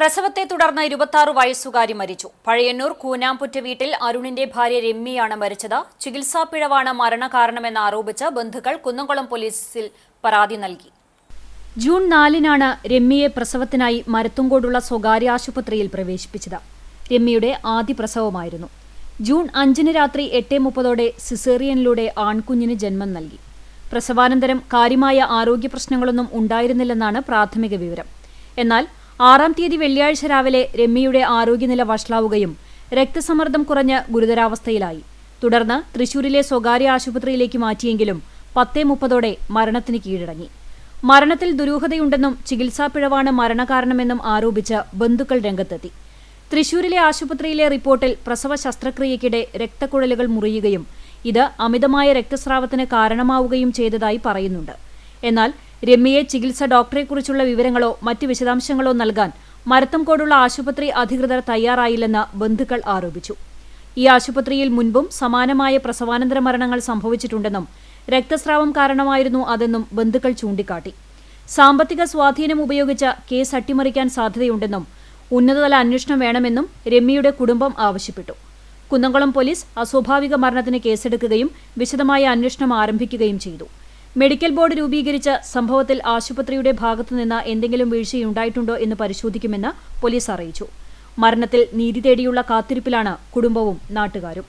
പ്രസവത്തെ തുടർന്ന് ഇരുപത്തി വയസ്സുകാരി മരിച്ചു. പഴയന്നൂർ കൂനാമ്പുറ്റ വീട്ടിൽ അരുണിന്റെ ഭാര്യ രമ്യയാണ് മരിച്ചത്. ചികിത്സാ പിഴവാണ് മരണകാരണമെന്ന് ആരോപിച്ച് ബന്ധുക്കൾ കുന്നംകുളം പോലീസിൽ പരാതി നൽകി. ജൂൺ നാലിനാണ് രമ്യയെ പ്രസവത്തിനായി മരത്തുംകോടുള്ള സ്വകാര്യ ആശുപത്രിയിൽ പ്രവേശിപ്പിച്ചത്. രമ്യയുടെ ആദ്യ പ്രസവമായിരുന്നു. ജൂൺ അഞ്ചിന് രാത്രി എട്ട് മുപ്പതോടെ സിസേറിയനിലൂടെ ആൺകുഞ്ഞിന് ജന്മം നൽകി. പ്രസവാനന്തരം കാര്യമായ ആരോഗ്യ പ്രശ്നങ്ങളൊന്നും ഉണ്ടായിരുന്നില്ലെന്നാണ് പ്രാഥമിക വിവരം. എന്നാൽ ആറാം തീയതി വെള്ളിയാഴ്ച രാവിലെ രമ്യയുടെ ആരോഗ്യനില വഷളാവുകയും രക്തസമ്മർദ്ദം കുറഞ്ഞ് ഗുരുതരാവസ്ഥയിലായി. തുടർന്ന് തൃശൂരിലെ സ്വകാര്യ ആശുപത്രിയിലേക്ക് മാറ്റിയെങ്കിലും പത്തേ മുപ്പതോടെ മരണത്തിന് കീഴടങ്ങി. മരണത്തിൽ ദുരൂഹതയുണ്ടെന്നും ചികിത്സാ പിഴവാണ് മരണകാരണമെന്നും ആരോപിച്ച് ബന്ധുക്കൾ രംഗത്തെത്തി. തൃശൂരിലെ ആശുപത്രിയിലെ റിപ്പോർട്ടിൽ പ്രസവ ശസ്ത്രക്രിയയ്ക്കിടെ രക്തക്കുഴലുകൾ മുറിയുകയും ഇത് അമിതമായ രക്തസ്രാവത്തിന് കാരണമാവുകയും ചെയ്തതായി പറയുന്നുണ്ട്. എന്നാൽ രമ്യയെ ചികിത്സ ഡോക്ടറെക്കുറിച്ചുള്ള വിവരങ്ങളോ മറ്റ് വിശദാംശങ്ങളോ നൽകാൻ മരത്തംകോടുള്ള ആശുപത്രി അധികൃതർ തയ്യാറായില്ലെന്ന് ബന്ധുക്കൾ ആരോപിച്ചു. ഈ ആശുപത്രിയിൽ മുൻപും സമാനമായ പ്രസവാനന്തര മരണങ്ങൾ സംഭവിച്ചിട്ടുണ്ടെന്നും രക്തസ്രാവം കാരണമായിരുന്നു അതെന്നും ബന്ധുക്കൾ ചൂണ്ടിക്കാട്ടി. സാമ്പത്തിക സ്വാധീനം ഉപയോഗിച്ച കേസ് അട്ടിമറിക്കാൻ സാധ്യതയുണ്ടെന്നും ഉന്നതതല അന്വേഷണം വേണമെന്നും രമ്യയുടെ കുടുംബം ആവശ്യപ്പെട്ടു. കുന്നംകുളം പോലീസ് അസ്വാഭാവിക മരണത്തിന് കേസെടുക്കുകയും വിശദമായ അന്വേഷണം ആരംഭിക്കുകയും ചെയ്തു. മെഡിക്കൽ ബോർഡ് രൂപീകരിച്ച് സംഭവത്തിൽ ആശുപത്രിയുടെ ഭാഗത്തുനിന്ന് എന്തെങ്കിലും വീഴ്ചയുണ്ടായിട്ടുണ്ടോ എന്ന് പരിശോധിക്കുമെന്ന് പോലീസ് അറിയിച്ചു. മരണത്തിൽ നീതി തേടിയുള്ള കാത്തിരിപ്പിലാണ് കുടുംബവും നാട്ടുകാരും.